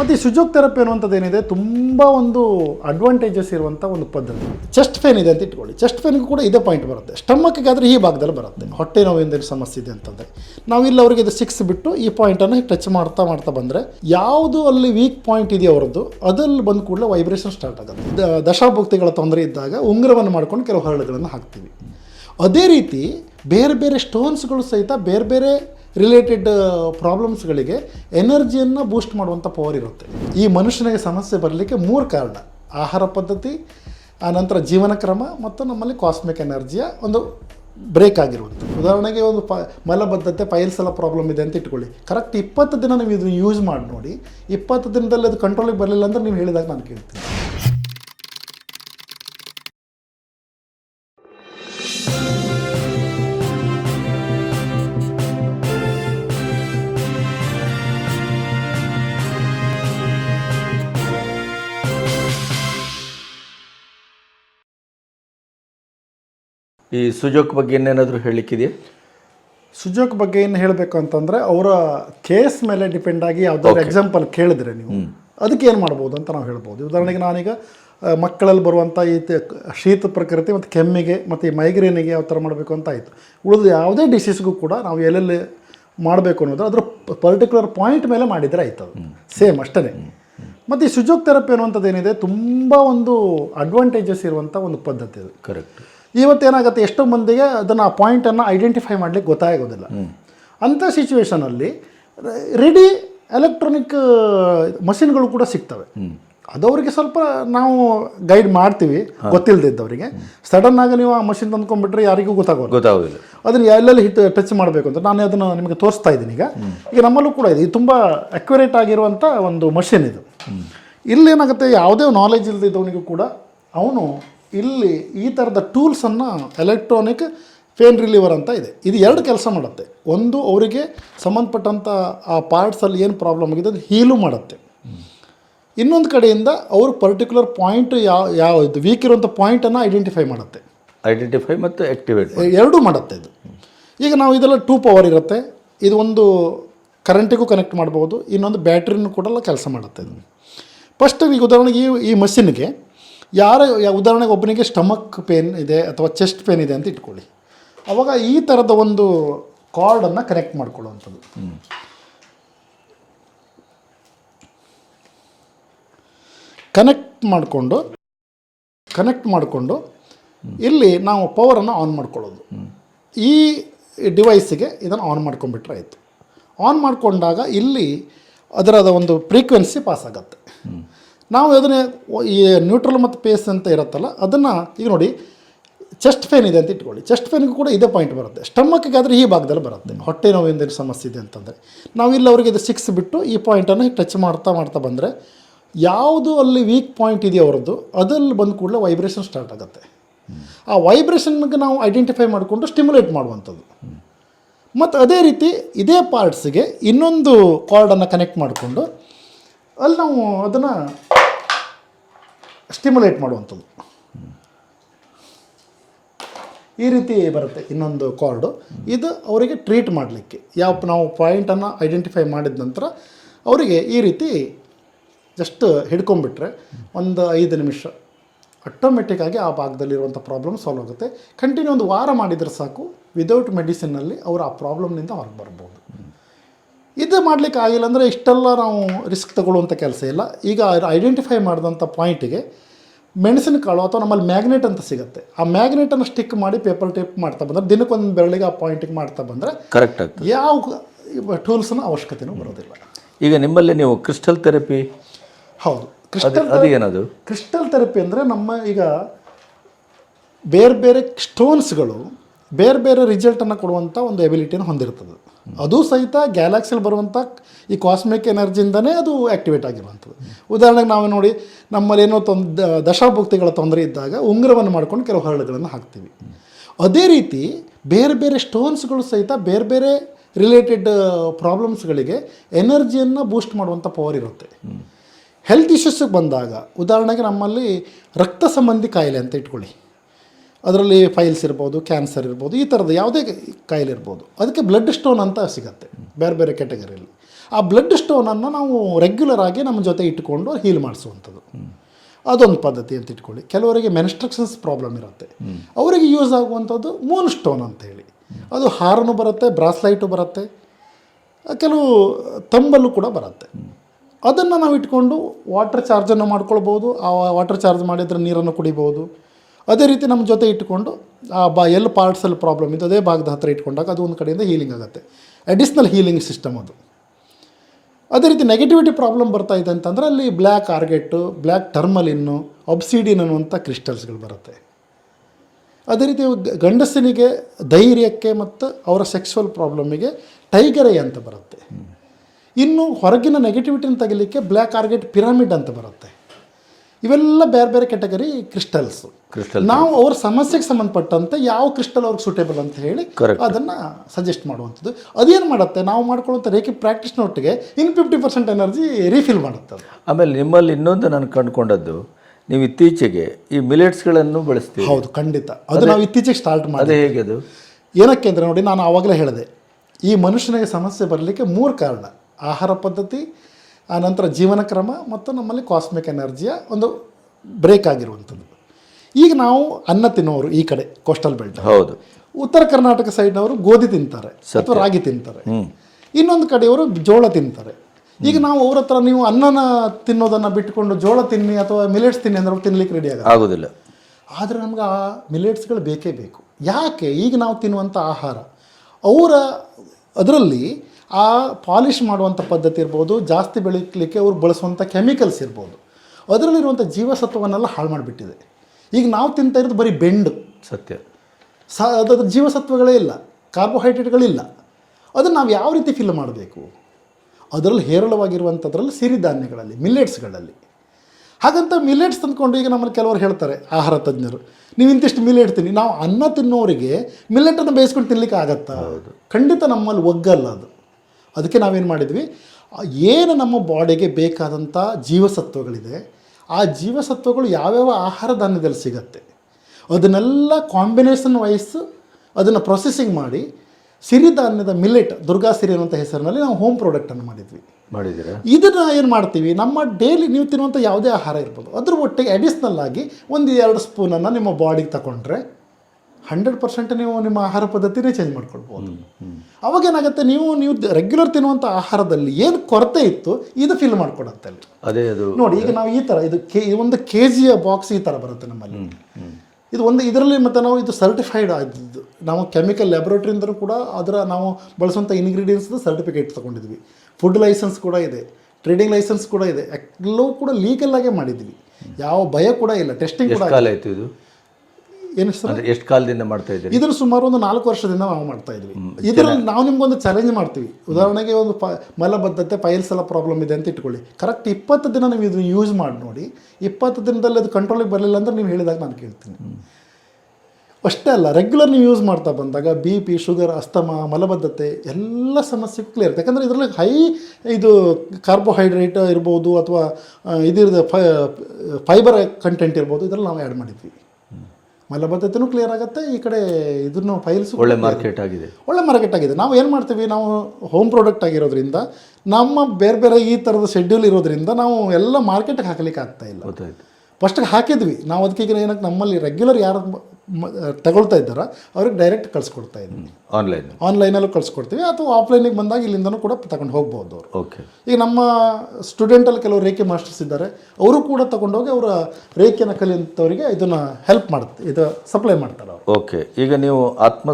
ಮತ್ತು ಈ ಸುಜೋಗ್ ಥೆರಪಿ ಅನ್ನುವಂಥದ್ದು ಏನಿದೆ, ತುಂಬ ಒಂದು ಅಡ್ವಾಂಟೇಜಸ್ ಇರುವಂಥ ಒಂದು ಪದ್ಧತಿ. ಚೆಸ್ಟ್ ಫೇನ್ ಇದೆ ಅಂತ ಇಟ್ಕೊಳ್ಳಿ. ಚೆಸ್ಟ್ ಫೇನ್ಗೂ ಕೂಡ ಇದೇ ಪಾಯಿಂಟ್ ಬರುತ್ತೆ. ಸ್ಟಮಕ್ಗೆ ಆದರೆ ಈ ಭಾಗದಲ್ಲಿ ಬರುತ್ತೆ. ಹೊಟ್ಟೆ ನೋವಿಂದ ಸಮಸ್ಯೆ ಇದೆ ಅಂತಂದರೆ. ನಾವು ಇಲ್ಲಿ ಅವರಿಗೆ ಇದು ಸಿಕ್ಸ್ ಬಿಟ್ಟು ಈ ಪಾಯಿಂಟನ್ನು ಟಚ್ ಮಾಡ್ತಾ ಮಾಡ್ತಾ ಬಂದರೆ, ಯಾವುದು ಅಲ್ಲಿ ವೀಕ್ ಪಾಯಿಂಟ್ ಇದೆಯೋ ಅವರದ್ದು ಅದಲ್ಲಿ ಬಂದ ಕೂಡಲೇ ವೈಬ್ರೇಷನ್ ಸ್ಟಾರ್ಟ್ ಆಗುತ್ತೆ. ದಶಾಭುಕ್ತಿಗಳ ತೊಂದರೆ ಇದ್ದಾಗ ಉಂಗುರವನ್ನು ಮಾಡ್ಕೊಂಡು ಕೆಲವು ಹರಳುಗಳನ್ನು ಹಾಕ್ತೀವಿ. ಅದೇ ರೀತಿ ಬೇರೆ ಬೇರೆ ಸ್ಟೋನ್ಸ್ಗಳು ಸಹಿತ ಬೇರೆ ಬೇರೆ ರಿಲೇಟೆಡ್ ಪ್ರಾಬ್ಲಮ್ಸ್ಗಳಿಗೆ ಎನರ್ಜಿಯನ್ನು ಬೂಸ್ಟ್ ಮಾಡುವಂಥ ಪವರ್ ಇರುತ್ತೆ. ಈ ಮನುಷ್ಯನಿಗೆ ಸಮಸ್ಯೆ ಬರಲಿಕ್ಕೆ ಮೂರು ಕಾರಣ. ಆಹಾರ ಪದ್ಧತಿ ಆನಂತರ ಜೀವನ ಕ್ರಮ ಮತ್ತು ನಮ್ಮಲ್ಲಿ ಕಾಸ್ಮಿಕ್ ಎನರ್ಜಿಯ ಒಂದು ಬ್ರೇಕ್ ಆಗಿರುವಂಥ ಉದಾಹರಣೆಗೆ ಒಂದು ಪ, ಮಲಬದ್ಧತೆ ಪೈಲ್ಸ್ ಎಲ್ಲ ಪ್ರಾಬ್ಲಮ್ ಇದೆ ಅಂತ ಇಟ್ಕೊಳ್ಳಿ. ಕರೆಕ್ಟ್ ಇಪ್ಪತ್ತು ದಿನ ನೀವು ಇದನ್ನು ಯೂಸ್ ಮಾಡಿ ನೋಡಿ, ಇಪ್ಪತ್ತು ದಿನದಲ್ಲಿ ಅದು ಕಂಟ್ರೋಲಿಗೆ ಬರಲಿಲ್ಲ ಅಂದ್ರೆ ನೀವು ಹೇಳಿದಾಗ ನಾನು ಕೇಳ್ತೀನಿ. ಈ ಸುಜೋಕ್ ಬಗ್ಗೆ ಇನ್ನೇನಾದರೂ ಹೇಳಲಿಕ್ಕಿದೆಯಾ ಸುಜೋಕ್ ಬಗ್ಗೆ ಏನು ಹೇಳಬೇಕು ಅಂತಂದರೆ ಅವರ ಕೇಸ್ ಮೇಲೆ ಡಿಪೆಂಡ್ ಆಗಿ ಯಾವುದಾದ್ರು ಎಕ್ಸಾಂಪಲ್ ಕೇಳಿದ್ರೆ ನೀವು. ಅದಕ್ಕೆ ಏನು ಮಾಡ್ಬೋದು ಅಂತ ನಾವು ಹೇಳ್ಬೋದು. ಉದಾಹರಣೆಗೆ ನಾನೀಗ ಮಕ್ಕಳಲ್ಲಿ ಬರುವಂಥ ಈ ಶೀತ ಪ್ರಕೃತಿ ಮತ್ತು ಕೆಮ್ಮಿಗೆ ಮತ್ತು ಈ ಮೈಗ್ರೇನಿಗೆ ಯಾವ ಥರ ಮಾಡಬೇಕು ಅಂತ ಆಯಿತು. ಉಳಿದ ಯಾವುದೇ ಡಿಸೀಸ್ಗೂ ಕೂಡ ನಾವು ಎಲ್ಲೆಲ್ಲಿ ಮಾಡಬೇಕು ಅನ್ನೋದು ಅದರ ಪರ್ಟಿಕ್ಯುಲರ್ ಪಾಯಿಂಟ್ ಮೇಲೆ ಮಾಡಿದರೆ ಆಯ್ತು ಅದು. ಸೇಮ್ ಅಷ್ಟೇ ಮತ್ತು ಈ ಸುಜೋಕ್ ಥೆರಪಿ ಅನ್ನುವಂಥದ್ದು ಏನಿದೆ ತುಂಬ ಒಂದು ಅಡ್ವಾಂಟೇಜಸ್ ಇರುವಂಥ ಒಂದು ಪದ್ಧತಿ ಅದು. ಕರೆಕ್ಟ್ ಇವತ್ತೇನಾಗುತ್ತೆ? ಎಷ್ಟೋ ಮಂದಿಗೆ ಅದನ್ನು ಆ ಪಾಯಿಂಟನ್ನು ಐಡೆಂಟಿಫೈ ಮಾಡಲಿಕ್ಕೆ ಗೊತ್ತಾಗೋದಿಲ್ಲ. ಅಂಥ ಸಿಚುವೇಷನಲ್ಲಿ ರೆಡಿ ಎಲೆಕ್ಟ್ರಾನಿಕ್ ಮಷಿನ್ಗಳು ಕೂಡ ಸಿಗ್ತವೆ. ಅದವರಿಗೆ ಸ್ವಲ್ಪ ನಾವು ಗೈಡ್ ಮಾಡ್ತೀವಿ ಗೊತ್ತಿಲ್ಲದಿದ್ದವರಿಗೆ ಸಡನ್ ಆಗಿ ನೀವು ಆ ಮಷಿನ್ ತಂದ್ಕೊಂಡ್ಬಿಟ್ರೆ ಯಾರಿಗೂ ಗೊತ್ತಾಗೋದು ಗೊತ್ತಾಗೋದಿಲ್ಲ. ಅದನ್ನು ಎಲ್ಲೆಲ್ಲಿ ಹಿಟ್ ಟಚ್ ಮಾಡಬೇಕು ಅಂತ ನಾನು ಅದನ್ನು ನಿಮಗೆ ತೋರಿಸ್ತಾ ಇದ್ದೀನಿ ಈಗ. ಈಗ ನಮ್ಮಲ್ಲೂ ಕೂಡ ಇದೆ. ಇದು ತುಂಬ ಅಕ್ಯುರೇಟ್ ಆಗಿರುವಂಥ ಒಂದು ಮಷಿನ್ ಇದು. ಇಲ್ಲಿ ಏನಾಗುತ್ತೆ ಯಾವುದೇ ನಾಲೆಜ್ ಇಲ್ಲದಿದ್ದವನಿಗೂ ಕೂಡ ಅವನು ಇಲ್ಲಿ ಈ ಥರದ ಟೂಲ್ಸನ್ನು ಎಲೆಕ್ಟ್ರಾನಿಕ್ ಪೇನ್ ರಿಲೀವರ್ ಅಂತ ಇದೆ. ಇದು ಎರಡು ಕೆಲಸ ಮಾಡುತ್ತೆ. ಒಂದು ಅವರಿಗೆ ಸಂಬಂಧಪಟ್ಟಂಥ ಆ ಪಾರ್ಟ್ಸಲ್ಲಿ ಏನು ಪ್ರಾಬ್ಲಮ್ ಆಗಿದೆ ಅದು ಹೀಲು ಮಾಡುತ್ತೆ. ಇನ್ನೊಂದು ಕಡೆಯಿಂದ ಅವರು ಪರ್ಟಿಕ್ಯುಲರ್ ಪಾಯಿಂಟ್ ಯಾವ ಯಾವ ಇದು ವೀಕ್ ಇರುವಂಥ ಪಾಯಿಂಟನ್ನು ಐಡೆಂಟಿಫೈ ಮಾಡುತ್ತೆ. ಐಡೆಂಟಿಫೈ ಮತ್ತು ಆ್ಯಕ್ಟಿವೇಟ್ ಎರಡೂ ಮಾಡುತ್ತೆ ಇದು. ಈಗ ನಾವು ಇದೆಲ್ಲ ಟೂ ಪವರ್ ಇರುತ್ತೆ. ಇದು ಒಂದು ಕರೆಂಟಿಗೂ ಕನೆಕ್ಟ್ ಮಾಡ್ಬೋದು. ಇನ್ನೊಂದು ಬ್ಯಾಟ್ರಿನೂ ಕೂಡ ಕೆಲಸ ಮಾಡುತ್ತೆ ಇದು. ಫಸ್ಟ್ ಈಗ ಉದಾಹರಣೆಗೆ ಈ ಈ ಮಷಿನ್ಗೆ ಯಾರ ಉದಾಹರಣೆಗೆ ಒಬ್ಬನಿಗೆ ಸ್ಟಮಕ್ ಪೇನ್ ಇದೆ ಅಥವಾ ಚೆಸ್ಟ್ ಪೇನ್ ಇದೆ ಅಂತ ಇಟ್ಕೊಳ್ಳಿ. ಅವಾಗ ಈ ಥರದ ಒಂದು ಕಾರ್ಡನ್ನು ಕನೆಕ್ಟ್ ಮಾಡ್ಕೊಳ್ಳುವಂಥದ್ದು. ಕನೆಕ್ಟ್ ಮಾಡಿಕೊಂಡು ಕನೆಕ್ಟ್ ಮಾಡಿಕೊಂಡು ಇಲ್ಲಿ ನಾವು ಪವರನ್ನು ಆನ್ ಮಾಡ್ಕೊಳ್ಳೋದು. ಈ ಡಿವೈಸಿಗೆ ಇದನ್ನು ಆನ್ ಮಾಡ್ಕೊಂಡ್ಬಿಟ್ರೆ ಆಯಿತು. ಆನ್ ಮಾಡಿಕೊಂಡಾಗ ಇಲ್ಲಿ ಅದರದ ಒಂದು ಫ್ರೀಕ್ವೆನ್ಸಿ ಪಾಸ್ ಆಗುತ್ತೆ. ನಾವು ಅದನ್ನೇ ಈ ನ್ಯೂಟ್ರಲ್ ಮತ್ತು ಪೇಸ್ ಅಂತ ಇರುತ್ತಲ್ಲ, ಅದನ್ನು ಈಗ ನೋಡಿ ಚೆಸ್ಟ್ ಫೇನ್ ಇದೆ ಅಂತ ಇಟ್ಕೊಳ್ಳಿ. ಚೆಸ್ಟ್ ಫೇನ್ಗೂ ಕೂಡ ಇದೇ ಪಾಯಿಂಟ್ ಬರುತ್ತೆ. ಸ್ಟಮಕ್ಗೆ ಆದರೆ ಈ ಭಾಗದಲ್ಲಿ ಬರುತ್ತೆ ಹೊಟ್ಟೆ ನೋವಿಂದ ಏನು ಸಮಸ್ಯೆ ಇದೆ ಅಂತಂದರೆ. ನಾವು ಇಲ್ಲಿ ಅವರಿಗೆ ಇದು ಸಿಕ್ಸ್ ಬಿಟ್ಟು ಈ ಪಾಯಿಂಟನ್ನು ಟಚ್ ಮಾಡ್ತಾ ಮಾಡ್ತಾ ಬಂದರೆ, ಯಾವುದು ಅಲ್ಲಿ ವೀಕ್ ಪಾಯಿಂಟ್ ಇದೆಯೋ ಅವ್ರದ್ದು ಅದಲ್ಲಿ ಬಂದ ಕೂಡಲೇ ವೈಬ್ರೇಷನ್ ಸ್ಟಾರ್ಟ್ ಆಗುತ್ತೆ. ಆ ವೈಬ್ರೇಷನ್ಗೆ ನಾವು ಐಡೆಂಟಿಫೈ ಮಾಡಿಕೊಂಡು ಸ್ಟಿಮ್ಯುಲೇಟ್ ಮಾಡುವಂಥದ್ದು. ಮತ್ತು ಅದೇ ರೀತಿ ಇದೇ ಪಾರ್ಟ್ಸ್ಗೆ ಇನ್ನೊಂದು ಕಾರ್ಡನ್ನು ಕನೆಕ್ಟ್ ಮಾಡಿಕೊಂಡು, ಅಲ್ಲಿ ನಾವು ಅದನ್ನು ಸ್ಟಿಮ್ಯುಲೇಟ್ ಮಾಡುವಂಥದ್ದು. ಈ ರೀತಿ ಬರುತ್ತೆ ಇನ್ನೊಂದು ಕಾರ್ಡು. ಇದು ಅವರಿಗೆ ಟ್ರೀಟ್ ಮಾಡಲಿಕ್ಕೆ. ಯಾವ ನಾವು ಪಾಯಿಂಟನ್ನು ಐಡೆಂಟಿಫೈ ಮಾಡಿದ ನಂತರ ಅವರಿಗೆ ಈ ರೀತಿ ಜಸ್ಟ್ ಹಿಡ್ಕೊಂಡ್ಬಿಟ್ರೆ ಒಂದು ಐದು ನಿಮಿಷ ಆಟೋಮೆಟಿಕ್ಕಾಗಿ ಆ ಭಾಗದಲ್ಲಿರುವಂಥ ಪ್ರಾಬ್ಲಮ್ ಸಾಲ್ವ್ ಆಗುತ್ತೆ. ಕಂಟಿನ್ಯೂ ಒಂದು ವಾರ ಮಾಡಿದರೆ ಸಾಕು. ವಿದೌಟ್ ಮೆಡಿಸಿನ್ನಲ್ಲಿ ಅವರು ಆ ಪ್ರಾಬ್ಲಮ್ನಿಂದ ಹೊರಗೆ ಬರ್ಬೋದು. ಇದು ಮಾಡಲಿಕ್ಕೆ ಆಗಿಲ್ಲ ಅಂದರೆ ಇಷ್ಟೆಲ್ಲ ನಾವು ರಿಸ್ಕ್ ತಗೊಳ್ಳುವಂಥ ಕೆಲಸ ಇಲ್ಲ. ಈಗ ಐಡೆಂಟಿಫೈ ಮಾಡಿದಂಥ ಪಾಯಿಂಟಿಗೆ ಮೆಣಸಿನ ಕಾಳು ಅಥವಾ ನಮ್ಮಲ್ಲಿ ಮ್ಯಾಗ್ನೆಟ್ ಅಂತ ಸಿಗುತ್ತೆ. ಆ ಮ್ಯಾಗ್ನೆಟನ್ನು ಸ್ಟಿಕ್ ಮಾಡಿ ಪೇಪರ್ ಟೇಪ್ ಮಾಡ್ತಾ ಬಂದರೆ ದಿನಕ್ಕೊಂದು ಬೆರಳಿಗೆ ಆ ಪಾಯಿಂಟಿಗೆ ಮಾಡ್ತಾ ಬಂದರೆ ಕರೆಕ್ಟ್ ಆಗ್ತದೆ. ಯಾವ ಟೂಲ್ಸ್ನ ಅವಶ್ಯಕತೆಯೂ ಬರೋದಿಲ್ಲ. ಈಗ ನಿಮ್ಮಲ್ಲಿ ನೀವು ಕ್ರಿಸ್ಟಲ್ ಥೆರಪಿ ಹೌದು. ಕ್ರಿಸ್ಟಲ್ ಅದು ಏನದು? ಕ್ರಿಸ್ಟಲ್ ಥೆರಪಿ ಅಂದರೆ ನಮ್ಮ ಈಗ ಬೇರೆ ಬೇರೆ ಸ್ಟೋನ್ಸ್ಗಳು ಬೇರೆ ಬೇರೆ ರಿಸಲ್ಟನ್ನು ಕೊಡುವಂಥ ಒಂದು ಎಬಿಲಿಟಿನ ಹೊಂದಿರ್ತದೆ. ಅದು ಸಹಿತ ಗ್ಯಾಲಾಕ್ಸಿಯಲ್ಲಿ ಬರುವಂಥ ಈ ಕಾಸ್ಮಿಕ್ ಎನರ್ಜಿಯಿಂದನೇ ಅದು ಆ್ಯಕ್ಟಿವೇಟ್ ಆಗಿರುವಂಥದ್ದು. ಉದಾಹರಣೆಗೆ ನಾವು ನೋಡಿ, ನಮ್ಮಲ್ಲಿ ಏನೋ ತೊಂದ ದಶಾಭುಕ್ತಿಗಳ ತೊಂದರೆ ಇದ್ದಾಗ ಉಂಗುರವನ್ನು ಮಾಡ್ಕೊಂಡು ಕೆಲವು ಹರಳುಗಳನ್ನು ಹಾಕ್ತೀವಿ. ಅದೇ ರೀತಿ ಬೇರೆ ಬೇರೆ ಸ್ಟೋನ್ಸ್ಗಳು ಸಹಿತ ಬೇರೆ ಬೇರೆ ರಿಲೇಟೆಡ್ ಪ್ರಾಬ್ಲಮ್ಸ್ಗಳಿಗೆ ಎನರ್ಜಿಯನ್ನು ಬೂಸ್ಟ್ ಮಾಡುವಂಥ ಪವರ್ ಇರುತ್ತೆ. ಹೆಲ್ತ್ ಇಶ್ಯೂಸಿಗೆ ಬಂದಾಗ, ಉದಾಹರಣೆಗೆ ನಮ್ಮಲ್ಲಿ ರಕ್ತ ಸಂಬಂಧಿ ಕಾಯಿಲೆ ಅಂತ ಇಟ್ಕೊಳ್ಳಿ. ಅದರಲ್ಲಿ ಫೈಲ್ಸ್ ಇರ್ಬೋದು ಕ್ಯಾನ್ಸರ್ ಇರ್ಬೋದು, ಈ ಥರದ ಯಾವುದೇ ಕಾಯಿಲೆ ಇರ್ಬೋದು ಅದಕ್ಕೆ ಬ್ಲಡ್ ಸ್ಟೋನ್ ಅಂತ ಸಿಗುತ್ತೆ, ಬೇರೆ ಬೇರೆ ಕ್ಯಾಟಗರಿಯಲ್ಲಿ ಆ ಬ್ಲಡ್ ಸ್ಟೋನನ್ನು ನಾವು ರೆಗ್ಯುಲರ್ ಆಗಿ ನಮ್ಮ ಜೊತೆ ಇಟ್ಟುಕೊಂಡು ಹೀಲ್ ಮಾಡಿಸುವಂಥದ್ದು. ಅದೊಂದು ಪದ್ಧತಿ ಅಂತ ಇಟ್ಕೊಳ್ಳಿ. ಕೆಲವರಿಗೆ ಮೆನ್ಸ್ಟ್ರಕ್ಷನ್ಸ್ ಪ್ರಾಬ್ಲಮ್ ಇರುತ್ತೆ. ಅವರಿಗೆ ಯೂಸ್ ಆಗುವಂಥದ್ದು ಮೂನ್ ಸ್ಟೋನ್ ಅಂತ ಹೇಳಿ. ಅದು ಹಾರನು ಬರುತ್ತೆ ಬ್ರಾಸ್ಲೈಟು ಬರುತ್ತೆ, ಕೆಲವು ತಂಬಲ್ಲೂ ಕೂಡ ಬರುತ್ತೆ. ಅದನ್ನು ನಾವು ಇಟ್ಕೊಂಡು ವಾಟರ್ ಚಾರ್ಜನ್ನು ಮಾಡ್ಕೊಳ್ಬೋದು. ಆ ವಾಟರ್ ಚಾರ್ಜ್ ಮಾಡಿದರೆ ನೀರನ್ನು ಕುಡಿಬೋದು. ಅದೇ ರೀತಿ ನಮ್ಮ ಜೊತೆ ಇಟ್ಕೊಂಡು ಆ ಬಾ ಎಲ್ಲಿ ಪಾರ್ಟ್ಸಲ್ಲಿ ಪ್ರಾಬ್ಲಮ್ ಇದೆ ಅದೇ ಭಾಗದ ಹತ್ತಿರ ಇಟ್ಕೊಂಡಾಗ ಅದು ಒಂದು ಕಡೆಯಿಂದ ಹೀಲಿಂಗ್ ಆಗುತ್ತೆ. ಅಡಿಷ್ನಲ್ ಹೀಲಿಂಗ್ ಸಿಸ್ಟಮ್ ಅದು. ಅದೇ ರೀತಿ ನೆಗೆಟಿವಿಟಿ ಪ್ರಾಬ್ಲಮ್ ಬರ್ತಾ ಇದೆ ಅಂತಂದರೆ ಅಲ್ಲಿ ಬ್ಲ್ಯಾಕ್ ಆರ್ಗೆಟ್ಟು ಬ್ಲ್ಯಾಕ್ ಟರ್ಮಲಿನ್ನು ಒಬ್ಸಿಡಿನ್ ಅನ್ನುವಂಥ ಕ್ರಿಸ್ಟಲ್ಸ್ಗಳು ಬರುತ್ತೆ. ಅದೇ ರೀತಿ ಗಂಡಸನಿಗೆ ಧೈರ್ಯಕ್ಕೆ ಮತ್ತು ಅವರ ಸೆಕ್ಸುವಲ್ ಪ್ರಾಬ್ಲಮಿಗೆ ಟೈಗರೈ ಅಂತ ಬರುತ್ತೆ. ಇನ್ನು ಹೊರಗಿನ ನೆಗೆಟಿವಿಟಿನ ತೆಗಿಲಿಕ್ಕೆ ಬ್ಲ್ಯಾಕ್ ಆರ್ಗೆಟ್ ಪಿರಮಿಡ್ ಅಂತ ಬರುತ್ತೆ. ಇವೆಲ್ಲ ಬೇರೆ ಬೇರೆ ಕ್ಯಾಟಗರಿ ಕ್ರಿಸ್ಟಲ್ಸ್ ಕ್ರಿಸ್ಟಲ್ ನಾವು ಅವ್ರ ಸಮಸ್ಯೆಗೆ ಸಂಬಂಧಪಟ್ಟಂತೆ ಯಾವ ಕ್ರಿಸ್ಟಲ್ ಅವ್ರಿಗೆ ಸೂಟೇಬಲ್ ಅಂತ ಹೇಳಿ ಅದನ್ನ ಸಜೆಸ್ಟ್ ಮಾಡುವಂಥದ್ದು. ಅದೇನು ಮಾಡುತ್ತೆ? ನಾವು ಮಾಡ್ಕೊಳ್ಳುವಂಥ ರೇಖೆ ಪ್ರಾಕ್ಟೀಸ್ನೊಟ್ಟಿಗೆ in fifty percent energy refill ಮಾಡುತ್ತೆ ಆಮೇಲೆ ನಿಮ್ಮಲ್ಲಿ ಇನ್ನೊಂದು ನಾನು ಕಂಡುಕೊಂಡದ್ದು ನೀವು ಇತ್ತೀಚೆಗೆ ಈ ಮಿಲೆಟ್ಸ್ಗಳನ್ನು ಬಳಸ್ತೀವಿ ಹೌದು ಖಂಡಿತ. ಅದು ನಾವು ಇತ್ತೀಚೆಗೆ ಸ್ಟಾರ್ಟ್ ಮಾಡಿದೆ ಹೇಗೆ ಅದು? ಏನಕ್ಕೆ ಅಂದರೆ ನೋಡಿ ನಾನು ಆವಾಗಲೇ ಹೇಳಿದೆ. ಈ ಮನುಷ್ಯನಿಗೆ ಸಮಸ್ಯೆ ಬರಲಿಕ್ಕೆ ಮೂರು ಕಾರಣ. ಆಹಾರ ಪದ್ಧತಿ ಆನಂತರ ಜೀವನ ಕ್ರಮ ಮತ್ತು ನಮ್ಮಲ್ಲಿ ಕಾಸ್ಮಿಕ್ ಎನರ್ಜಿಯ ಒಂದು ಬ್ರೇಕ್ ಆಗಿರುವಂಥದ್ದು. ಈಗ ನಾವು ಅನ್ನ ತಿನ್ನೋರು ಈ ಕಡೆ ಕೋಸ್ಟಲ್ ಬೆಲ್ಟ್ ಹೌದು. ಉತ್ತರ ಕರ್ನಾಟಕ ಸೈಡ್ನವರು ಗೋಧಿ ತಿಂತಾರೆ ಅಥವಾ ರಾಗಿ ತಿಂತಾರೆ. ಇನ್ನೊಂದು ಕಡೆಯವರು ಜೋಳ ತಿಂತಾರೆ. ಈಗ ನಾವು ಅವ್ರ ಹತ್ರ ನೀವು ಅನ್ನನ ತಿನ್ನೋದನ್ನು ಬಿಟ್ಟುಕೊಂಡು ಜೋಳ ತಿನ್ನಿ ಅಥವಾ ಮಿಲೆಟ್ಸ್ ತಿನ್ನಿ ಅಂದ್ರೆ ತಿನ್ಲಿಕ್ಕೆ ರೆಡಿ ಆಗೋದಿಲ್ಲ. ಆದರೆ ನಮ್ಗೆ ಆ ಮಿಲೆಟ್ಸ್ಗಳು ಬೇಕೇ ಬೇಕು. ಯಾಕೆ? ಈಗ ನಾವು ತಿನ್ನುವಂಥ ಆಹಾರ ಅವರ ಅದರಲ್ಲಿ ಆ ಪಾಲಿಷ್ ಮಾಡುವಂಥ ಪದ್ಧತಿ ಇರ್ಬೋದು ಜಾಸ್ತಿ ಬೆಳೀಲಿಕ್ಕೆ ಅವ್ರು ಬಳಸುವಂಥ ಕೆಮಿಕಲ್ಸ್ ಇರ್ಬೋದು. ಅದರಲ್ಲಿರುವಂಥ ಜೀವಸತ್ವವನ್ನೆಲ್ಲ ಹಾಳು ಮಾಡಿಬಿಟ್ಟಿದೆ. ಈಗ ನಾವು ತಿಂತಾ ಇರೋದು ಬರೀ ಬೆಂಡು. ಸತ್ಯ. ಸ ಅದ್ರ ಜೀವಸತ್ವಗಳೇ ಇಲ್ಲ ಕಾರ್ಬೋಹೈಡ್ರೇಟ್ಗಳಿಲ್ಲ ಅದನ್ನು ನಾವು ಯಾವ ರೀತಿ ಫಿಲ್ ಮಾಡಬೇಕು? ಅದರಲ್ಲಿ ಹೇರಳವಾಗಿರುವಂಥದ್ರಲ್ಲಿ ಸಿರಿಧಾನ್ಯಗಳಲ್ಲಿ ಮಿಲ್ಲೆಟ್ಸ್ಗಳಲ್ಲಿ ಹಾಗಂತ ಮಿಲೆಟ್ಸ್ ತಂದ್ಕೊಂಡು ಈಗ ನಮ್ಮಲ್ಲಿ ಕೆಲವರು ಹೇಳ್ತಾರೆ ಆಹಾರ ತಜ್ಞರು ನೀವು ಇಂತಿಷ್ಟು ಮಿಲೆಟ್ ತಿನ್ನಿ ನಾವು ಅನ್ನ ತಿನ್ನೋರಿಗೆ ಮಿಲ್ಲೆಟನ್ನು ಬೇಯಿಸ್ಕೊಂಡು ತಿನ್ನಲಿಕ್ಕೆ ಆಗತ್ತಾ? ಖಂಡಿತ ನಮ್ಮಲ್ಲಿ ಒಗ್ಗಲ್ಲ ಅದು. ಅದಕ್ಕೆ ನಾವೇನು ಮಾಡಿದ್ವಿ? ಏನು ನಮ್ಮ ಬಾಡಿಗೆ ಬೇಕಾದಂಥ ಜೀವಸತ್ವಗಳಿದೆ ಆ ಜೀವಸತ್ವಗಳು ಯಾವ್ಯಾವ ಆಹಾರ ಧಾನ್ಯದಲ್ಲಿ ಸಿಗತ್ತೆ ಅದನ್ನೆಲ್ಲ ಕಾಂಬಿನೇಷನ್ ವೈಸ್ ಅದನ್ನು ಪ್ರೊಸೆಸಿಂಗ್ ಮಾಡಿ ಸಿರಿಧಾನ್ಯದ ಮಿಲೆಟ್ ದುರ್ಗಾ ಸಿರಿ ಅನ್ನುವಂಥ ಹೆಸರಿನಲ್ಲಿ ನಾವು ಹೋಮ್ ಪ್ರಾಡಕ್ಟನ್ನು ಮಾಡಿದ್ವಿ. ಮಾಡಿದ್ದೀರಾ? ಇದನ್ನು ಏನು ಮಾಡ್ತೀವಿ? ನಮ್ಮ ಡೈಲಿ ನೀವು ತಿನ್ನುವಂಥ ಯಾವುದೇ ಆಹಾರ ಇರ್ಬೋದು ಅದ್ರ ಒಟ್ಟಿಗೆ ಅಡಿಷ್ನಲ್ ಆಗಿ ಒಂದು ಎರಡು ಸ್ಪೂನನ್ನು ನಿಮ್ಮ ಬಾಡಿಗೆ ತಗೊಂಡ್ರೆ ಹಂಡ್ರೆಡ್ ಪರ್ಸೆಂಟ್ ನೀವು ನಿಮ್ಮ ಆಹಾರ ಪದ್ಧತಿನೇ ಚೇಂಜ್ ಮಾಡ್ಕೊಳ್ಬೋದು. ಅವಾಗ ಏನಾಗುತ್ತೆ ನೀವು ನೀವು ರೆಗ್ಯುಲರ್ ತಿನ್ನುವಂಥ ಆಹಾರದಲ್ಲಿ ಏನು ಕೊರತೆ ಇತ್ತು ಇದು ಫಿಲ್ ಮಾಡ್ಕೊಡತ್ತೆ ಅಲ್ಲಿ. ಅದೇ ಅದು. ನೋಡಿ ಈಗ ನಾವು ಈ ಥರ ಇದು ಕೆ ಒಂದು ಕೆ ಜಿಯ ಬಾಕ್ಸ್ ಈ ಥರ ಬರುತ್ತೆ ನಮ್ಮಲ್ಲಿ. ಇದು ಒಂದು ಇದರಲ್ಲಿ ಮತ್ತು ನಾವು ಇದು ಸರ್ಟಿಫೈಡ್ ಆದದ್ದು ನಾವು ಕೆಮಿಕಲ್ ಲ್ಯಾಬ್ರೋಟ್ರಿಯಿಂದಲೂ ಕೂಡ ಅದರ ನಾವು ಬಳಸುವಂಥ ಇಂಗ್ರೀಡಿಯೆಂಟ್ಸ್ದು ಸರ್ಟಿಫಿಕೇಟ್ ತೊಗೊಂಡಿದ್ವಿ. ಫುಡ್ ಲೈಸೆನ್ಸ್ ಕೂಡ ಇದೆ ಟ್ರೇಡಿಂಗ್ ಲೈಸೆನ್ಸ್ ಕೂಡ ಇದೆ ಎಲ್ಲವೂ ಕೂಡ ಲೀಗಲ್ ಆಗೇ ಮಾಡಿದ್ವಿ. ಯಾವ ಭಯ ಕೂಡ ಇಲ್ಲ ಟೆಸ್ಟಿಂಗ್ ಕೂಡ ಇದು? ಏನು ಸರ್? ಎಷ್ಟು ಕಾಲದಿಂದ ಮಾಡ್ತಾ ಇದ್ದೀವಿ ಇದ್ರ ಸುಮಾರು ಒಂದು ನಾಲ್ಕು ವರ್ಷದಿಂದ ನಾವು ಮಾಡ್ತಾ ಇದ್ವಿ. ಇದರಲ್ಲಿ ನಾವು ನಿಮ್ಗೊಂದು ಚಾಲೆಂಜ್ ಮಾಡ್ತೀವಿ. ಉದಾಹರಣೆಗೆ ಒಂದು ಪ ಮಲಬದ್ಧತೆ ಫೈಲ್ಸ್ ಎಲ್ಲ ಪ್ರಾಬ್ಲಮ್ ಇದೆ ಅಂತ ಇಟ್ಕೊಳ್ಳಿ. ಕರೆಕ್ಟ್ ಇಪ್ಪತ್ತು ದಿನ ನೀವು ಇದನ್ನು ಯೂಸ್ ಮಾಡಿ ನೋಡಿ ಇಪ್ಪತ್ತು ದಿನದಲ್ಲಿ ಅದು ಕಂಟ್ರೋಲಿಗೆ ಬರಲಿಲ್ಲ ಅಂದ್ರೆ ನೀವು ಹೇಳಿದಾಗ ನಾನು ಕೇಳ್ತೀನಿ. ಅಷ್ಟೇ ಅಲ್ಲ ರೆಗ್ಯುಲರ್ ನೀವು ಯೂಸ್ ಮಾಡ್ತಾ ಬಂದಾಗ ಬಿ ಪಿ ಶುಗರ್ ಅಸ್ತಮ ಮಲಬದ್ಧತೆ ಎಲ್ಲ ಸಮಸ್ಯೆ ಕ್ಲಿಯರ್ ಯಾಕಂದರೆ ಇದರಲ್ಲಿ ಹೈ ಇದು ಕಾರ್ಬೋಹೈಡ್ರೇಟ್ ಇರ್ಬೋದು ಅಥವಾ ಇದಿರದ ಫೈಬರ್ ಕಂಟೆಂಟ್ ಇರ್ಬೋದು ಇದರಲ್ಲಿ ನಾವು ಆ್ಯಡ್ ಮಾಡಿದ್ವಿ. ಮಲಬದ್ಧತೆನೂ ಕ್ಲಿಯರ್ ಆಗುತ್ತೆ ಈ ಕಡೆ ಇದನ್ನು ಫೈಲ್ಸ್ ಒಳ್ಳೆ ಮಾರ್ಕೆಟ್ ಆಗಿದೆ. ಒಳ್ಳೆ ಮಾರ್ಕೆಟ್ ಆಗಿದೆ. ನಾವು ಏನು ಮಾಡ್ತೀವಿ ನಾವು ಹೋಮ್ ಪ್ರಾಡಕ್ಟ್ ಆಗಿರೋದ್ರಿಂದ ನಮ್ಮ ಬೇರೆ ಬೇರೆ ಈ ಥರದ ಶೆಡ್ಯೂಲ್ ಇರೋದ್ರಿಂದ ನಾವು ಎಲ್ಲ ಮಾರ್ಕೆಟ್ಗೆ ಹಾಕಲಿಕ್ಕೆ ಆಗ್ತಾ ಇಲ್ಲ. ಫಸ್ಟ್ಗೆ ಹಾಕಿದ್ವಿ. ನಾವು ಅದಕ್ಕೆ ಏನಕ್ಕೆ ನಮ್ಮಲ್ಲಿ ರೆಗ್ಯುಲರ್ ಯಾರು ತಗೊಳ್ತಾ ಇದ್ದಾರ? ಅವ್ರಿಗೆ ಡೈರೆಕ್ಟ್ ಕಳಿಸ್ಕೊಡ್ತಾ ಇದ್ದೀನಿ ಆನ್ಲೈನ್ ಆನ್ಲೈನಲ್ಲೂ ಕಳಿಸ್ಕೊಡ್ತೀವಿ ಅಥವಾ ಆಫ್ಲೈನಿಗೆ ಬಂದಾಗ ಇಲ್ಲಿಂದನೂ ಕೂಡ ತಗೊಂಡು ಹೋಗ್ಬೋದು ಅವರು. ಓಕೆ ಈಗ ನಮ್ಮ ಸ್ಟೂಡೆಂಟಲ್ಲಿ ಕೆಲವು ರೇಖೆ ಮಾಸ್ಟರ್ಸ್ ಇದ್ದಾರೆ ಅವರು ಕೂಡ ತಗೊಂಡೋಗಿ ಅವರ ರೇಖೆನ ಕಲಿಯಂಥವರಿಗೆ ಇದನ್ನು ಹೆಲ್ಪ್ ಮಾಡುತ್ತೆ ಇದು ಸಪ್ಲೈ ಮಾಡ್ತಾರೆ ಅವರು. ಓಕೆ ಈಗ ನೀವು ಆತ್ಮ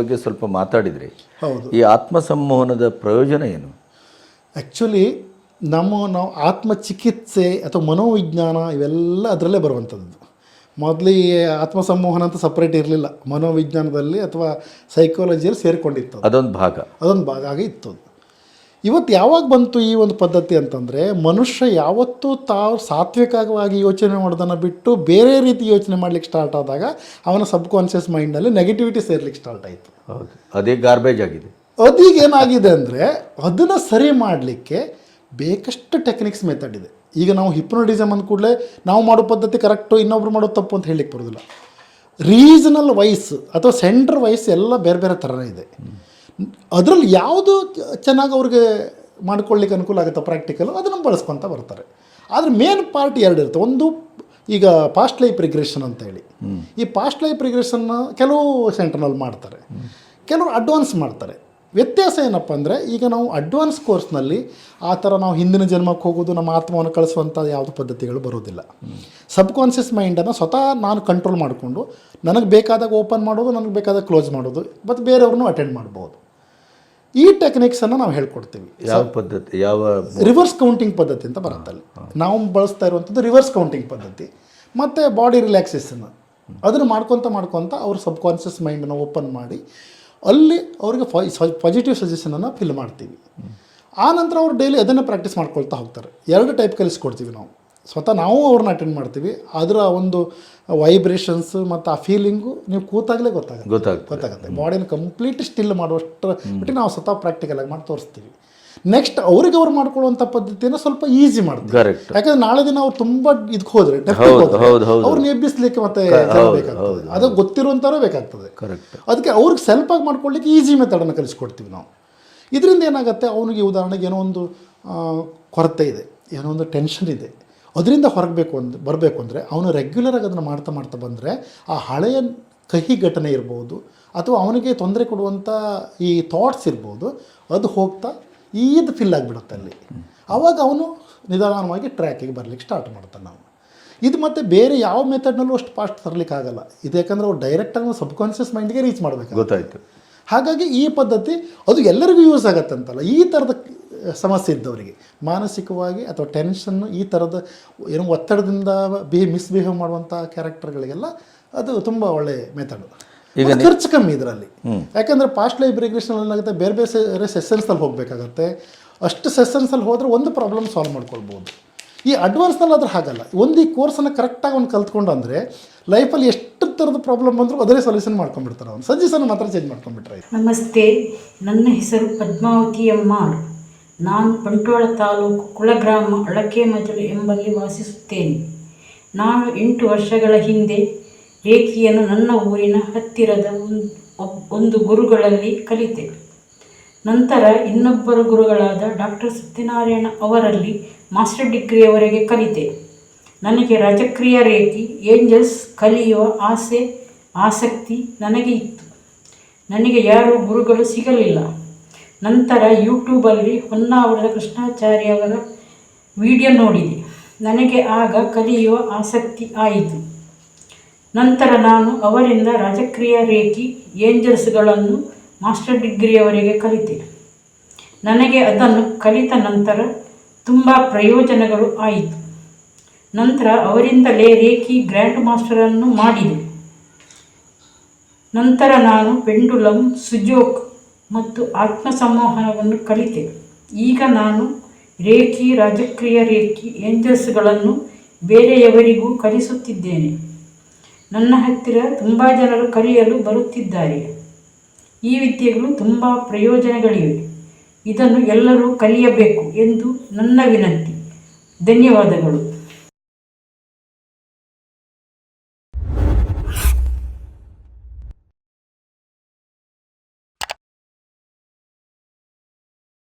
ಬಗ್ಗೆ ಸ್ವಲ್ಪ ಮಾತಾಡಿದ್ರಿ. ಹೌದು. ಈ ಆತ್ಮ ಸಂವಹನದ ಪ್ರಯೋಜನ ಏನು? ಆ್ಯಕ್ಚುಲಿ ನಮ್ಮ ನಾವು ಆತ್ಮಚಿಕಿತ್ಸೆ ಅಥವಾ ಮನೋವಿಜ್ಞಾನ ಇವೆಲ್ಲ ಅದರಲ್ಲೇ ಬರುವಂಥದ್ದು. ಮೊದಲಿಗೆ ಈ ಆತ್ಮಸಂಮೋಹನ ಅಂತ ಸಪ್ರೇಟ್ ಇರಲಿಲ್ಲ. ಮನೋವಿಜ್ಞಾನದಲ್ಲಿ ಅಥವಾ ಸೈಕಾಲಜಿಯಲ್ಲಿ ಸೇರಿಕೊಂಡಿತ್ತು ಅದೊಂದು ಭಾಗ. ಅದೊಂದು ಭಾಗ ಆಗಿ ಇತ್ತು ಇವತ್ತು ಯಾವಾಗ ಬಂತು ಈ ಒಂದು ಪದ್ಧತಿ ಅಂತಂದರೆ ಮನುಷ್ಯ ಯಾವತ್ತೂ ತಾವು ಸಾತ್ವಿಕವಾಗಿ ಯೋಚನೆ ಮಾಡೋದನ್ನು ಬಿಟ್ಟು ಬೇರೆ ರೀತಿ ಯೋಚನೆ ಮಾಡ್ಲಿಕ್ಕೆ ಸ್ಟಾರ್ಟ್ ಆದಾಗ ಅವನ ಸಬ್ ಕಾನ್ಷಿಯಸ್ ಮೈಂಡಲ್ಲಿ ನೆಗೆಟಿವಿಟಿ ಸೇರ್ಲಿಕ್ಕೆ ಸ್ಟಾರ್ಟ್ ಆಯಿತು. ಹೌದು. ಅದೇ ಗಾರ್ಬೇಜ್ ಆಗಿದೆ. ಅದೀಗ ಏನಾಗಿದೆ ಅಂದರೆ ಅದನ್ನು ಸರಿ ಮಾಡಲಿಕ್ಕೆ ಬೇಕಷ್ಟು ಟೆಕ್ನಿಕ್ಸ್ ಮೆಥಡ್ ಇದೆ. ಈಗ ನಾವು ಹಿಪ್ನೋಟಿಸಮ್ ಅಂದ ಕೂಡಲೇ ನಾವು ಮಾಡೋ ಪದ್ಧತಿ ಕರೆಕ್ಟು ಇನ್ನೊಬ್ರು ಮಾಡೋ ತಪ್ಪು ಅಂತ ಹೇಳಲಿಕ್ಕೆ ಬರೋದಿಲ್ಲ. ರೀಜನಲ್ ವೈಸ್ ಅಥವಾ ಸೆಂಟ್ರ್ ವೈಸ್ ಎಲ್ಲ ಬೇರೆ ಬೇರೆ ಥರ ಇದೆ. ಅದರಲ್ಲಿ ಯಾವುದು ಚೆನ್ನಾಗಿ ಅವ್ರಿಗೆ ಮಾಡ್ಕೊಳ್ಳಿಕ್ಕೆ ಅನುಕೂಲ ಆಗುತ್ತೆ ಪ್ರಾಕ್ಟಿಕಲ್ ಅದನ್ನು ಬಳಸ್ಕೊತ ಬರ್ತಾರೆ. ಆದರೆ ಮೇನ್ ಪಾರ್ಟ್ ಎರಡು ಇರುತ್ತೆ. ಒಂದು ಈಗ ಪಾಸ್ಟ್ ಲೈಫ್ ರಿಗ್ರೆಷನ್ ಅಂತ ಹೇಳಿ. ಈ ಪಾಸ್ಟ್ ಲೈಫ್ ರಿಗ್ರೆಷನ್ನ ಕೆಲವು ಸೆಂಟ್ರನಲ್ಲಿ ಮಾಡ್ತಾರೆ. ಕೆಲವರು ಅಡ್ವಾನ್ಸ್ ಮಾಡ್ತಾರೆ. ವ್ಯತ್ಯಾಸ ಏನಪ್ಪ ಅಂದರೆ ಈಗ ನಾವು ಅಡ್ವಾನ್ಸ್ ಕೋರ್ಸ್ನಲ್ಲಿ ಆ ಥರ ನಾವು ಹಿಂದಿನ ಜನ್ಮಕ್ಕೆ ಹೋಗೋದು ನಮ್ಮ ಆತ್ಮವನ್ನು ಕಳಿಸುವಂಥ ಯಾವುದು ಪದ್ಧತಿಗಳು ಬರೋದಿಲ್ಲ. ಸಬ್ ಕಾನ್ಷಿಯಸ್ ಮೈಂಡನ್ನು ಸ್ವತಃ ನಾನು ಕಂಟ್ರೋಲ್ ಮಾಡಿಕೊಂಡು ನನಗೆ ಬೇಕಾದಾಗ ಓಪನ್ ಮಾಡೋದು ನನಗೆ ಬೇಕಾದಾಗ ಕ್ಲೋಸ್ ಮಾಡೋದು ಮತ್ತು ಬೇರೆಯವ್ರನ್ನೂ ಅಟೆಂಡ್ ಮಾಡ್ಬೋದು. ಈ ಟೆಕ್ನಿಕ್ಸನ್ನು ನಾವು ಹೇಳ್ಕೊಡ್ತೀವಿ. ಯಾವ ಪದ್ಧತಿ ಯಾವ ರಿವರ್ಸ್ ಕೌಂಟಿಂಗ್ ಪದ್ಧತಿ ಅಂತ ಬರುತ್ತೆ ಅಲ್ಲಿ. ನಾವು ಬಳಸ್ತಾ ಇರುವಂಥದ್ದು ರಿವರ್ಸ್ ಕೌಂಟಿಂಗ್ ಪದ್ಧತಿ. ಮತ್ತು ಬಾಡಿ ರಿಲ್ಯಾಕ್ಸೇಷನ್ ಅದನ್ನು ಮಾಡ್ಕೊತ ಮಾಡ್ಕೊತ ಅವ್ರ ಸಬ್ ಕಾನ್ಷಿಯಸ್ ಮೈಂಡನ್ನು ಓಪನ್ ಮಾಡಿ ಅಲ್ಲಿ ಅವರಿಗೆ ಪಾಸಿಟಿವ್ ಸಜೆಷನನ್ನು ಫಿಲ್ ಮಾಡ್ತೀವಿ. ಆ ನಂತರ ಅವ್ರು ಡೈಲಿ ಅದನ್ನೇ ಪ್ರಾಕ್ಟೀಸ್ ಮಾಡ್ಕೊಳ್ತಾ ಹೋಗ್ತಾರೆ. ಎರಡು ಟೈಪ್ ಕಲಿಸ್ಕೊಡ್ತೀವಿ ನಾವು. ಸ್ವತಃ ನಾವು ಅವ್ರನ್ನ ಅಟೆಂಡ್ ಮಾಡ್ತೀವಿ. ಅದರ ಒಂದು ವೈಬ್ರೇಷನ್ಸ್ ಮತ್ತು ಆ ಫೀಲಿಂಗು ನೀವು ಕೂತಾಗಲೇ ಗೊತ್ತಾಗುತ್ತೆ. ಗೊತ್ತಾಗ್ತದೆ. ಗೊತ್ತಾಗುತ್ತೆ. ಬಾಡಿನ ಕಂಪ್ಲೀಟ್ ಸ್ಟಿಲ್ ಮಾಡುವಷ್ಟು ಬಿಟ್ಟು ನಾವು ಸ್ವತಃ ಪ್ರಾಕ್ಟಿಕಲಾಗಿ ಮಾಡಿ ತೋರಿಸ್ತೀವಿ. ನೆಕ್ಸ್ಟ್ ಅವ್ರಿಗೆ ಅವ್ರು ಮಾಡ್ಕೊಳ್ಳುವಂಥ ಪದ್ಧತಿಯನ್ನು ಸ್ವಲ್ಪ ಈಸಿ ಮಾಡ್ತಾರೆ ಯಾಕಂದ್ರೆ ನಾಳೆ ದಿನ ಅವ್ರು ತುಂಬಾ ಇದಕ್ಕೆ ಹೋದ್ರೆ ಹೌದು, ಹೌದು, ಹೌದು. ಅವ್ರನ್ನ ಎಬ್ಬಿಸ್ಲಿಕ್ಕೆ ಮತ್ತೆ ಬೇಕಾಗ್ತದೆ. ಅದು ಗೊತ್ತಿರುವಂಥವ್ರು ಬೇಕಾಗ್ತದೆ. ಅದಕ್ಕೆ ಅವ್ರಿಗೆ ಸೆಲ್ಫ್ ಆಗಿ ಮಾಡ್ಕೊಳ್ಳಿಕ್ಕೆ ಈಸಿ ಮೆಥಡನ್ನು ಕಲಿಸ್ಕೊಡ್ತೀವಿ ನಾವು. ಇದರಿಂದ ಏನಾಗುತ್ತೆ ಅವನಿಗೆ ಉದಾಹರಣೆಗೆ ಏನೋ ಒಂದು ಕೊರತೆ ಇದೆ ಏನೋ ಒಂದು ಟೆನ್ಷನ್ ಇದೆ. ಅದರಿಂದ ಹೊರಗಬೇಕು ಅಂದ್ ಬರಬೇಕು ಅಂದರೆ ಅವನು ರೆಗ್ಯುಲರ್ ಆಗಿ ಅದನ್ನು ಮಾಡ್ತಾ ಮಾಡ್ತಾ ಬಂದರೆ ಆ ಹಳೆಯ ಕಹಿ ಘಟನೆ ಇರ್ಬೋದು ಅಥವಾ ಅವನಿಗೆ ತೊಂದರೆ ಕೊಡುವಂಥ ಈ ಥಾಟ್ಸ್ ಇರ್ಬೋದು ಅದು ಹೋಗ್ತಾ ಈದ್ ಫಿಲ್ ಆಗಿಬಿಡುತ್ತೆ ಅಲ್ಲಿ. ಆವಾಗ ಅವನು ನಿಧಾನವಾಗಿ ಟ್ರ್ಯಾಕಿಗೆ ಬರಲಿಕ್ಕೆ ಸ್ಟಾರ್ಟ್ ಮಾಡ್ತಾನೆ ನಾವು ಇದು ಮತ್ತು ಬೇರೆ ಯಾವ ಮೆಥಡ್ನಲ್ಲೂ ಅಷ್ಟು ಫಾಸ್ಟ್ ತರಲಿಕ್ಕೆ ಆಗಲ್ಲ. ಇದು ಯಾಕಂದರೆ ಅವ್ರು ಡೈರೆಕ್ಟಾಗಿ ಸಬ್ ಕಾನ್ಷಿಯಸ್ ಮೈಂಡ್ಗೆ ರೀಚ್ ಮಾಡಬೇಕು ಗೊತ್ತಾಯ್ತು. ಹಾಗಾಗಿ ಈ ಪದ್ಧತಿ ಅದು ಎಲ್ಲರಿಗೂ ಯೂಸ್ ಆಗತ್ತೆ ಅಂತಲ್ಲ. ಈ ಥರದ ಸಮಸ್ಯೆ ಇದ್ದವರಿಗೆ ಮಾನಸಿಕವಾಗಿ ಅಥವಾ ಟೆನ್ಷನ್ನು ಈ ಥರದ ಏನೋ ಒತ್ತಡದಿಂದ ಬಿಹೇ ಮಿಸ್ಬಿಹೇವ್ ಮಾಡುವಂಥ ಕ್ಯಾರೆಕ್ಟರ್ಗಳಿಗೆಲ್ಲ ಅದು ತುಂಬ ಒಳ್ಳೆಯ ಮೆಥಡ್ ಈಗ ಖರ್ಚು ಕಮ್ಮಿ ಇದರಲ್ಲಿ. ಯಾಕಂದರೆ ಪಾಸ್ಟ್ ಲೈಫ್ ರಿಗ್ರೆಷನ್ ಏನಾಗುತ್ತೆ ಬೇರೆ ಬೇರೆ ಸೆಷನ್ಸಲ್ಲಿ ಹೋಗಬೇಕಾಗತ್ತೆ. ಅಷ್ಟು ಸೆಷನ್ಸಲ್ಲಿ ಹೋದರೆ ಒಂದು ಪ್ರಾಬ್ಲಮ್ ಸಾಲ್ವ್ ಮಾಡ್ಕೊಳ್ಬೋದು. ಈ ಅಡ್ವಾನ್ಸ್ನಲ್ಲಿ ಅದ್ರ ಹಾಗಲ್ಲ. ಒಂದು ಈ ಕೋರ್ಸನ್ನು ಕರೆಕ್ಟಾಗಿ ಒಂದು ಕಲ್ತ್ಕೊಂಡು ಅಂದರೆ ಲೈಫಲ್ಲಿ ಎಷ್ಟು ಥರದ ಪ್ರಾಬ್ಲಮ್ ಬಂದರೂ ಅದರೇ ಸೊಲ್ಯೂಷನ್ ಮಾಡ್ಕೊಂಡ್ಬಿಡ್ತಾರೆ ಅವ್ನು. ಸಜೆಷನ್ ಮಾತ್ರ ಚೇಂಜ್ ಮಾಡ್ಕೊಂಡ್ಬಿಟ್ರೆ. ನಮಸ್ತೆ ನನ್ನ ಹೆಸರು ಪದ್ಮಾವತಿ ಎಮ್ಮಾರ್ ನಾನು ಬಂಟ್ವಾಳ ತಾಲೂಕು ಕುಳಗ್ರಾಮ ಅಳಕೆ ಮಜಲು ಎಂಬಲ್ಲಿ ವಾಸಿಸುತ್ತೇನೆ. ನಾನು ಎಂಟು ವರ್ಷಗಳ ಹಿಂದೆ ರೇಖಿಯನ್ನು ನನ್ನ ಊರಿನ ಹತ್ತಿರದ ಒಂದು ಗುರುಗಳಲ್ಲಿ ಕಲಿತೆ. ನಂತರ ಇನ್ನೊಬ್ಬರು ಗುರುಗಳಾದ ಡಾಕ್ಟರ್ ಸತ್ಯನಾರಾಯಣ ಅವರಲ್ಲಿ ಮಾಸ್ಟರ್ ಡಿಗ್ರಿಯವರೆಗೆ ಕಲಿತೆ. ನನಗೆ ರಾಜಕ್ರಿಯ ರೇಖಿ, ಏಂಜಲ್ಸ್ ಕಲಿಯುವ ಆಸೆ, ಆಸಕ್ತಿ ನನಗೆ ಇತ್ತು. ನನಗೆ ಯಾರೂ ಗುರುಗಳು ಸಿಗಲಿಲ್ಲ. ನಂತರ ಯೂಟ್ಯೂಬಲ್ಲಿ ಹೊನ್ನಾವರದ ಕೃಷ್ಣಾಚಾರ್ಯ ಅವರ ವಿಡಿಯೋ ನೋಡಿದೆ. ನನಗೆ ಆಗ ಕಲಿಯುವ ಆಸಕ್ತಿ ಆಯಿತು. ನಂತರ ನಾನು ಅವರಿಂದ ರಾಜಕ್ರಿಯ ರೇಖಿ, ಏಂಜಲ್ಸ್ಗಳನ್ನು ಮಾಸ್ಟರ್ ಡಿಗ್ರಿಯವರೆಗೆ ಕಲಿತೆ ನನಗೆ ಅದನ್ನು ಕಲಿತ ನಂತರ ತುಂಬ ಪ್ರಯೋಜನಗಳು ಆಯಿತು. ನಂತರ ಅವರಿಂದಲೇ ರೇಖಿ ಗ್ರ್ಯಾಂಡ್ ಮಾಸ್ಟರನ್ನು ಮಾಡಿದೆ. ನಂತರ ನಾನು ಪೆಂಡುಲಮ್ ಸುಜೋಕ್ ಮತ್ತು ಆತ್ಮ ಸಂಮೋಹನವನ್ನು ಕಲಿತೆ. ಈಗ ನಾನು ರೇಖಿ, ರಾಜಕ್ರಿಯ ರೇಖಿ, ಏಂಜಲ್ಸ್ಗಳನ್ನು ಬೇರೆಯವರಿಗೂ ಕಲಿಸುತ್ತಿದ್ದೇನೆ. ನನ್ನ ಹತ್ತಿರ ತುಂಬ ಜನರು ಕಲಿಯಲು ಬರುತ್ತಿದ್ದಾರೆ. ಈ ವಿದ್ಯೆಗಳು ತುಂಬ ಪ್ರಯೋಜನಗಳಿವೆ. ಇದನ್ನು ಎಲ್ಲರೂ ಕಲಿಯಬೇಕು ಎಂದು ನನ್ನ ವಿನಂತಿ. ಧನ್ಯವಾದಗಳು.